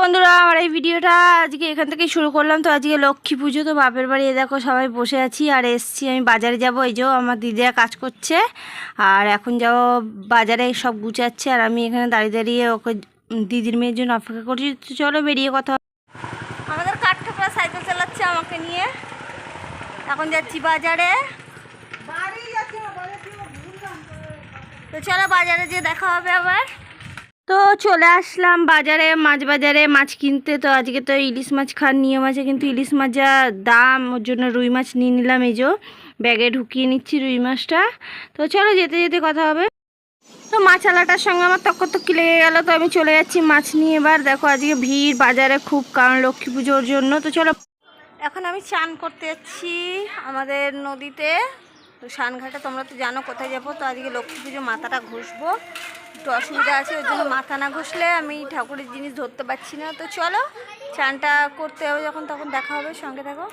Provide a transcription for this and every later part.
বন্ধুরা, আমার এই ভিডিওটা আজকে এখান থেকে শুরু করলাম। তো আজকে লক্ষ্মী পুজো, তো বাপের বাড়ি, এ দেখো সবাই বসে আছি। আর এসছি আমি বাজারে যাব, এই যে আমার দিদিরা কাজ করছে। আর এখন যাব বাজারে, সব গুছাচ্ছে। আর আমি এখানে দাঁড়িয়ে দাঁড়িয়ে ওকে দিদির মেয়ের জন্য অপেক্ষা করছি। তো চলো বেরিয়ে কথা। আমাদের কাঠঠোকরা সাইকেল চালাচ্ছে আমাকে নিয়ে। এখন যাচ্ছি বাজারে। তো চলো বাজারে যে দেখা হবে আবার। তো চলে আসলাম বাজারে, মাছ বাজারে। মাছ কিনতে তো আজকে তো ইলিশ মাছ খাওয়ার নিয়ম আছে, কিন্তু ইলিশ মাছ যা দাম, ওর জন্য রুই মাছ নিয়ে নিলাম এই যে। ব্যাগে ঢুকিয়ে নিচ্ছি রুই মাছটা। তো চলো যেতে যেতে কথা হবে। তো মাছ আলাটার সঙ্গে আমার তক্ক তক্কি লেগে গেল, তো আমি চলে যাচ্ছি মাছ নিয়ে এবার। দেখো আজকে ভিড়, বাজারে খুব কারণ, লক্ষ্মী পুজোর জন্য। তো চলো, এখন আমি চান করতে যাচ্ছি আমাদের নদীতে। তো সানঘাটে তোমরা তো জানো কোথায় যাব। তো আজকে লক্ষ্মী পুজো মাথাটা ঘষবো। একটু অসুবিধা আছে, ওই জন্য মাথা না ঘষলে আমি ঠাকুরের জিনিস ধরতে পারছি না। তো চলো, চানটা করতে হবে যখন, তখন দেখা হবে, সঙ্গে থাকো।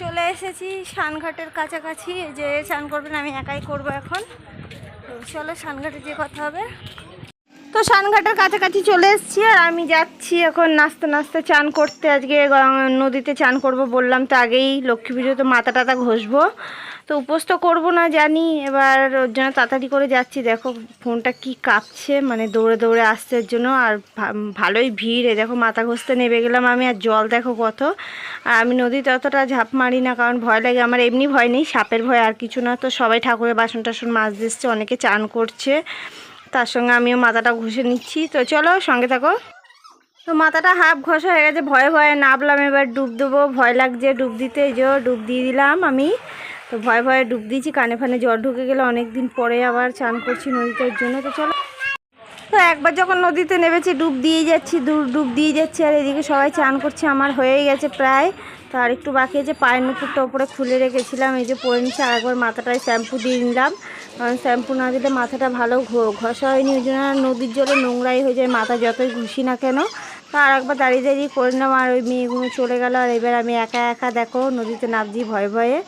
চলে এসেছি সানঘাটের কাছাকাছি যে চান করবেন, আমি একাই করব এখন। চলো, সানঘাটে যে কথা হবে। তো সানঘাটের কাছাকাছি চলে এসেছি আর আমি যাচ্ছি এখন নাচতে নাচতে চান করতে। আজকে নদীতে চান করব বললাম, তো আগেই লক্ষ্মী পুজো তো মাথা টাথা ঘষবো। তো উপোস তো করব না জানি, এবার ওর জন্য তাড়াতাড়ি করে যাচ্ছি। দেখো ফোনটা কি কাঁপছে মানে দৌড়ে দৌড়ে এর জন্য। আর ভালোই ভিড়, এ দেখো মাথা ঘষতে নেমে গেলাম আমি আর জল দেখো কত। আর আমি নদীতে অতটা ঝাঁপ মারি না, কারণ ভয় লাগে, আমার এমনি ভয় নেই, সাপের ভয় আর কিছু না। তো সবাই ঠাকুরের বাসন টাসন মাছ দিচ্ছে অনেকে চান করছে। তার সঙ্গে আমিও মাথাটা ঘষে নিচ্ছি। তো চলো সঙ্গে থাকো। তো মাথাটা হাফ ঘষা হয়ে গেছে, ভয়ে ভয়ে নামলাম এবার ডুব দেবো। ভয় লাগছে ডুব দিতে, এই যে ডুব দিয়ে দিলাম আমি। তো ভয়ে ভয়ে ডুব দিয়েছি, কানে ফানে জল ঢুকে গেলে। অনেক দিন পরে আবার চান করছি নদীতে ওর জন্য। তো চলো। তো একবার যখন নদীতে নেমেছি, ডুব দিয়ে যাচ্ছি ডুব দিয়ে যাচ্ছি, আর এদিকে সবাই চান করছে, আমার হয়েই গেছে প্রায়। তো আর একটু বাকি আছে পায়ের নুপুরটা ওপরে খুলে রেখেছিলাম, এই যে পরে নিচ্ছি আর একবার মাথাটায় শ্যাম্পু দিয়ে নিলাম। কারণ শ্যাম্পু না দিলে মাথাটা ভালো ঘষা হয়নি, ওই জন্য নদীর জলে নোংরাই হয়ে যায়, মাথা যতই ঘুষি না কেন। তো আর একবার দাঁড়িয়ে দাঁড়িয়ে করে নিলাম, আর ওই মেয়েগুলো চলে গেল, আর এবার আমি একা একা দেখো নদীতে নামছি ভয়ে ভয়ে।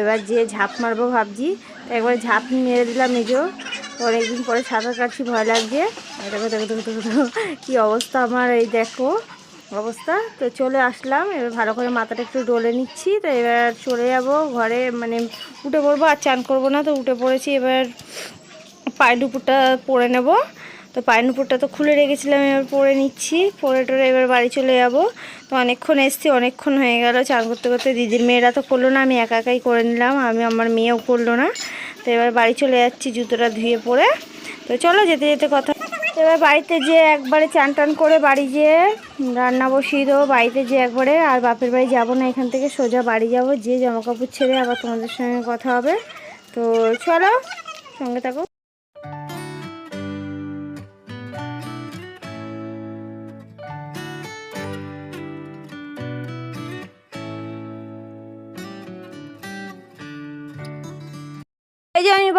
এবার যে ঝাঁপ মারবো ভাবছি, একবার ঝাঁপ মেরে দিলাম নিজেও অনেকদিন পরে সাঁতার কাটছি, ভয় লাগছে। দেখো দেখো দেখো দেখো, কী অবস্থা আমার, এই দেখো। অবস্থা। তো চলে আসলাম, এবার ভালো করে মাথাটা একটু ডলে নিচ্ছি। তো এবার চলে যাব ঘরে মানে উঠে পড়ব আর চান করব না, তো উঠে পড়েছি। এবার পায়ের দুপুরটা পরে নেব। তো পায়ের নুপুরটা তো খুলে রেখেছিলাম, এবার পরে নিচ্ছি। পরে টরে এবার বাড়ি চলে যাব। তো অনেকক্ষণ এসছি, অনেকক্ষণ হয়ে গেল চান করতে করতে। দিদির মেয়েরা তো করল না, আমি একা একাই করে নিলাম, আমি আমার মেয়েও করল না। তো এবার বাড়ি চলে যাচ্ছি জুতোটা ধুয়ে পরে। তো চলো যেতে যেতে কথা এবার বাড়িতে যে একবারে চান টান করে বাড়ি যেয়ে রান্না বসিয়ে দেবো বাড়িতে যে একবারে, আর বাপের বাড়ি যাব না, এখান থেকে সোজা বাড়ি যাব, যে জামা কাপড় ছেড়ে আবার তোমাদের সঙ্গে কথা হবে। তো চলো সঙ্গে থাকো।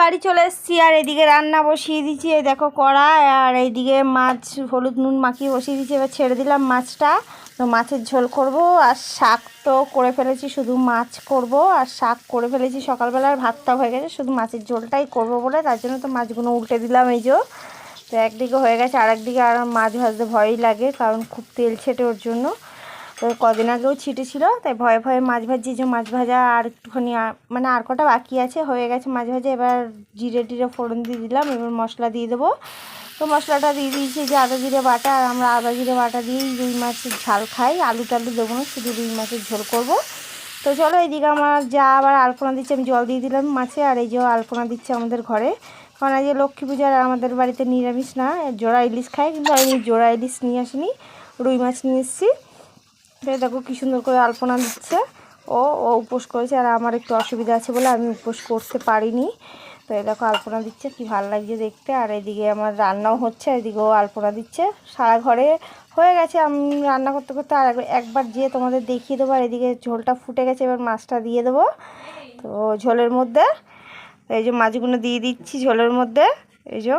বাড়ি চলে এসেছি, আর এদিকে রান্না বসিয়ে দিচ্ছি দেখো কড়া, আর এইদিকে মাছ, হলুদ নুন মাখিয়ে বসিয়ে দিচ্ছি এবার ছেড়ে দিলাম মাছটা। তো মাছের ঝোল করব, আর শাক তো করে ফেলেছি, শুধু মাছ করব, আর শাক করে ফেলেছি সকালবেলা, আর ভাতটা হয়ে গেছে। শুধু মাছের ঝোলটাই করব বলে, তার জন্য তো মাছগুলো উল্টে দিলাম, এই যে। তো একদিকে হয়ে গেছে আর একদিকে আর মাছ ভাজতে ভয়ই লাগে, কারণ খুব তেল ছেটে ওর জন্য। তো কদিন আগেও ছিটেছিল তাই ভয়ে ভয়ে মাছ ভাজি, যে মাছ ভাজা আর একটুখানি মানে আর কটা বাকি আছে, হয়ে গেছে মাছ ভাজা, এবার জিরে টিরে ফোড়ন দিয়ে দিলাম, এবার মশলা দিয়ে দেবো। তো মশলাটা দিয়ে দিয়েছি যে আদা জিরে বাটা, আর আমরা আদা জিরে বাটা দিয়েই রুই মাছের ঝাল খাই, আলু টালু দেবো না, শুধু রুই মাছের ঝোল করব। তো চলো এইদিকে আমার যা আবার আলপনা দিচ্ছে, আমি জল দিয়ে দিলাম মাছে, আর এই যে আলপনা দিচ্ছে আমাদের ঘরে। কারণ আজ লক্ষ্মী পূজার আমাদের বাড়িতে নিরামিষ না, জোড়া ইলিশ খাই কিন্তু আমি জোড়া ইলিশ নিয়ে আসিনি, রুই মাছ নিয়ে এসেছি। এই দেখো কি সুন্দর করে আলপনা দিচ্ছে। ও ও উপোস করেছে আর আমার একটু অসুবিধা আছে বলে আমি উপোস করতে পারিনি। তো এই দেখো আলপনা দিচ্ছে, কি ভালো লাগছে দেখতে। আর এদিকে আমার রান্নাও হচ্ছে, এদিকেও আলপনা দিচ্ছে। সারা ঘরে হয়ে গেছে, আমি রান্না করতে করতে আর একবার- যেয়ে তোমাদের দেখিয়ে দেবো। আর এদিকে ঝোলটা ফুটে গেছে, এবার মাছটা দিয়ে দেবো। তো ঝোলের মধ্যে, এই যে মাছগুলো দিয়ে দিচ্ছি ঝোলের মধ্যে, এই যে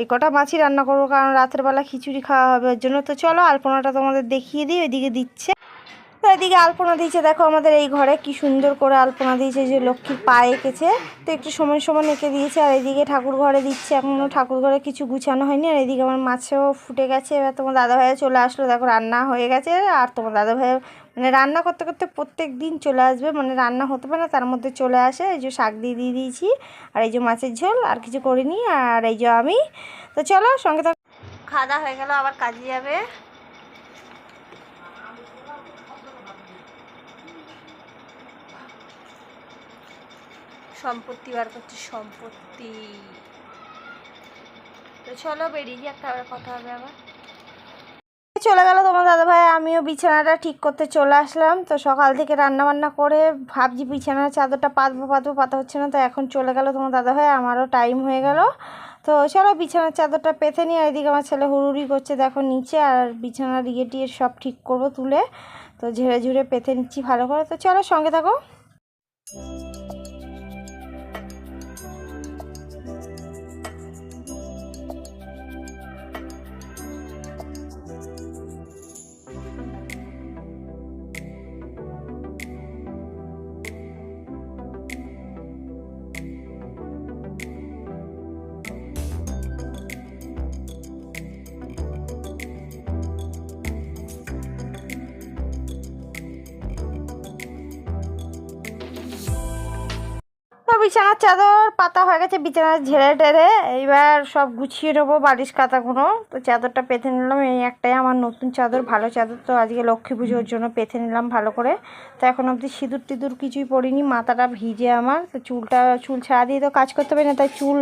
এই কটা মাছই রান্না করব, কারণ রাতের বেলা খিচুড়ি খাওয়া হবে, ওর জন্য তো চলো আলপনাটা তোমাদের দেখিয়ে দিই, ওইদিকে দিচ্ছে। তো এদিকে আলপনা দিয়েছে, দেখো আমাদের এই ঘরে কি সুন্দর করে আলপনা দিয়েছে যে লক্ষ্মীর পা এঁকেছে। তো একটু সময় সময় এঁকে দিয়েছে, আর এদিকে ঠাকুর ঘরে দিচ্ছে এখনও ঠাকুর ঘরে কিছু গুছানো হয়নি, আর এদিকে আমার মাছেও ফুটে গেছে। এবার তোমার দাদা ভাইয়া চলে আসলো, দেখো রান্না হয়ে গেছে, আর তোমার দাদা ভাইয়া মানে রান্না করতে করতে প্রত্যেক দিন চলে আসবে মানে রান্না হতে পারে না, তার মধ্যে চলে আসে। এই যে শাক দিয়ে দিয়ে দিয়েছি, আর এই যে মাছের ঝোল, আর কিছু করিনি, আর এই যে আমি। তো চলো সঙ্গে থাক খাওয়া হয়ে গেল, আবার কাজে যাবে। সম্পত্তি বার করছি, সম্পত্তি। তো চলো বেরিয়ে যাক, তারপরে কথা হবে আবার। চলে গেল তোমার দাদা আমিও বিছানাটা ঠিক করতে চলে আসলাম। তো সকাল থেকে রান্না বান্না করে ভাবছি বিছানার চাদরটা পাতবো পাতবো, পাতা হচ্ছে না, তো এখন চলে গেল তোমার দাদা ভাই আমারও টাইম হয়ে গেল। তো চলো বিছানার চাদরটা পেতে নিয়ে আর এদিকে আমার ছেলে হুড়ুড়ি করছে দেখো নিচে, আর বিছানার ইয়ে টিয়ে সব ঠিক করব তুলে। তো ঝেড়ে ঝুড়ে পেতে নিচ্ছি ভালো করে। তো চলো সঙ্গে থাকো। বিছানার চাদর পাতা হয়ে গেছে বিছানার ঝেড়ে টেড়ে। এইবার সব গুছিয়ে নেব বালিশ কাতাগুলো তো চাদরটা পেতে নিলাম এই একটাই আমার নতুন চাদর ভালো চাদর। তো আজকে লক্ষ্মী পুজোর জন্য পেতে নিলাম ভালো করে। তো এখন অবধি সিঁদুর টিঁদুর কিছুই পরিনি মাথাটা ভিজে আমার। তো চুলটা চুল ছাড়া দিয়ে তো কাজ করতে পারি না তাই চুল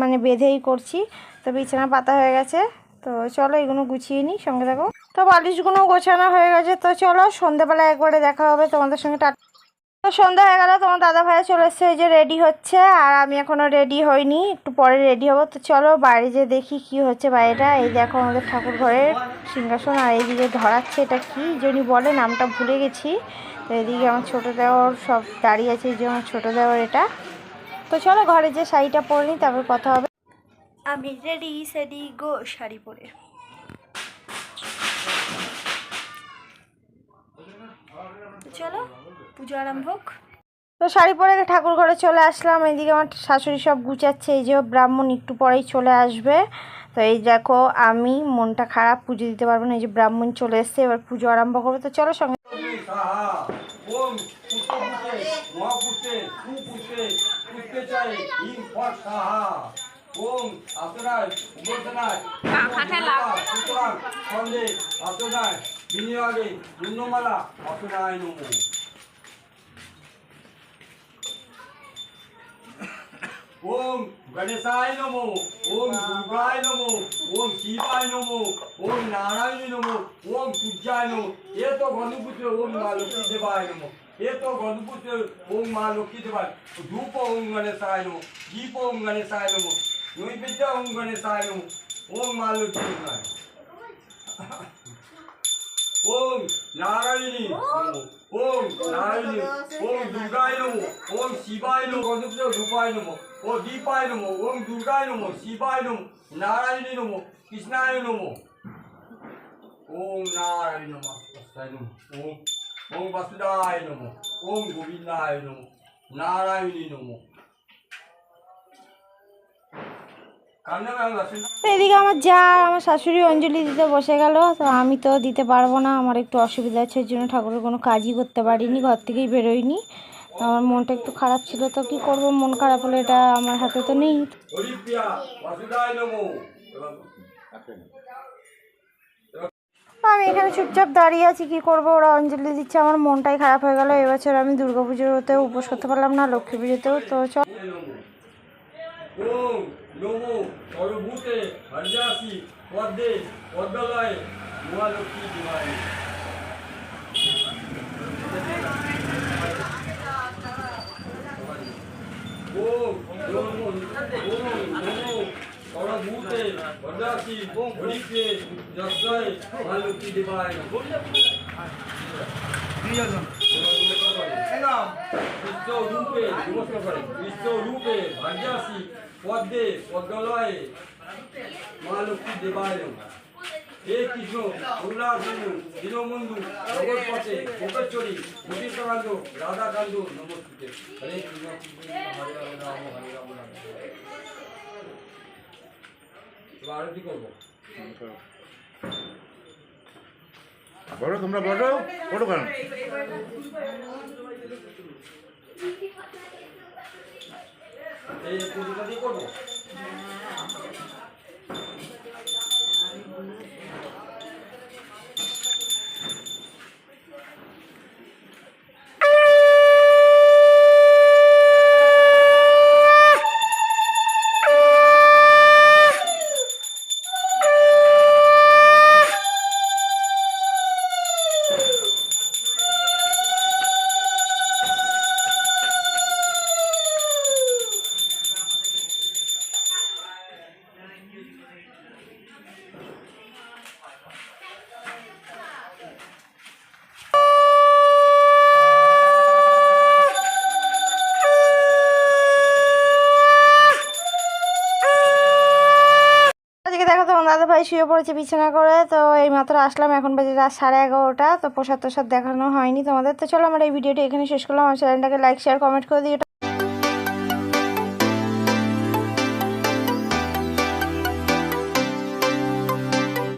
মানে বেঁধেই করছি। তো বিছানা পাতা হয়ে গেছে। তো চলো এগুলো গুছিয়ে নিই সঙ্গে দেখো তো বালিশগুলো গোছানো হয়ে গেছে তো চলো সন্ধ্যেবেলা একবারে দেখা হবে তোমাদের সঙ্গে। টা তো সন্ধ্যা হয়ে গেল, তোমার দাদা ভাইয়া চলে এসছে যে রেডি হচ্ছে, আর আমি এখনও রেডি হইনি, একটু পরে রেডি হব। তো চলো বাইরে যে দেখি কি হচ্ছে বাইরেটা। এই দেখো আমাদের ঠাকুর ঘরের সিংহাসন, আর এইদিকে ধরাচ্ছে, এটা কি যিনি বলে, নামটা ভুলে গেছি। তো এদিকে আমার ছোটো দেওয়ার সব দাঁড়িয়ে আছে, এই যে আমার ছোটো দেওয়ার এটা। তো চলো ঘরে যে শাড়িটা পরে নিই, তারপর কথা হবে। আমি রেডি সেডি গো, শাড়ি পরে। চলো। পুজো আরম্ভ হোক। তো শাড়ি পরে ঠাকুর ঘরে চলে আসলাম। এইদিকে আমার শাশুড়ি সব গুছাচ্ছে এই যে ব্রাহ্মণ একটু পরেই চলে আসবে। তো এই দেখো আমি মনটা খারাপ পুজো দিতে পারব না এই যে ব্রাহ্মণ চলে এসছে এবার পুজো আরম্ভ করব। তো চলো সঙ্গে সাহা ওম পুষ্পপুতে মহাপুতে ওম গণেশায় নমো ওম দুর্গায় নমো ওম শিবায় নমো ওম নারায়ণী নমো ওম সূর্যায় নমো এ তো গণপুত্র ওম মা লক্ষ্মী দেবায় নমো এ তো গণপুত্র ওম মা লক্ষ্মী দেবায় ধূপ ওম গণেশায় নমো দীপ ওম গণেশায় নমো নৈবেদ্য ওম গণেশায় নমো ওম মা লক্ষ্মী দেবায় ওম নারায়ণী নমো ओम नारायण ओम दुर्गाय नमो ओम शिवाय नमो रूपाय नमो ओ दीपाय नमो ओम दुर्गाय नमो शिवाय नमो नारायणी नमो कृष्णाय नमो ओम नारायण नमो ओम ओम वसुदाय नमो ओम गोविंदाय नमो नारायणी नमो এদিকে আমার যা আমার শাশুড়ি অঞ্জলি দিতে বসে গেল তো আমি তো দিতে পারব না আমার একটু অসুবিধা আছে ওই জন্য ঠাকুরের কোনো কাজই করতে পারিনি ঘর থেকেই বেরোইনি আমার মনটা একটু খারাপ ছিল তো কি করব মন খারাপ হলে এটা আমার হাতে তো নেই। আমি এখানে চুপচাপ দাঁড়িয়ে আছি কি করব ওরা অঞ্জলি দিচ্ছে আমার মনটাই খারাপ হয়ে গেল এবছর আমি দুর্গা পুজোতেও উপোস করতে পারলাম না লক্ষ্মী পুজোতেও তো চল। নমো সর্বভূতে হরিয়াসি পদ্মে পদ্মলয়ে, মহালক্ষ্মী ওম নমো ওম নমো সর্বভূতে হরিপ্রিয়ে যশয় মহালক্ষ্মী দিবায় বিশ্বরূপে নমস্কার করেন বিশ্বরূপে ভাগ্যাসী, পদ্মে পদ্মলয়ে মা লক্ষ্মী দেবায়। হে কৃষ্ণ সিন্ধু দীনবন্ধু জগৎ পথে যোগেশ্বরী গোপীকান্ত রাধাকান্ত নমস্তে হরে কৃষ্ণ, হরে আরতি করব। বলো তোমরা বলো বড় কেন? এই আজকে দেখো তোমার দাদা ভাই শুয়ে পড়েছে বিছানা করে, তো এই মাত্র আসলাম, এখন বাজে রাত সাড়ে এগারোটা, তো প্রসাদ তোসাদ দেখানো হয়নি তোমাদের। তো চলো আমার এই ভিডিওটা এখানে শেষ করলাম। আমার চ্যানেলটাকে লাইক শেয়ার কমেন্ট করে দিও।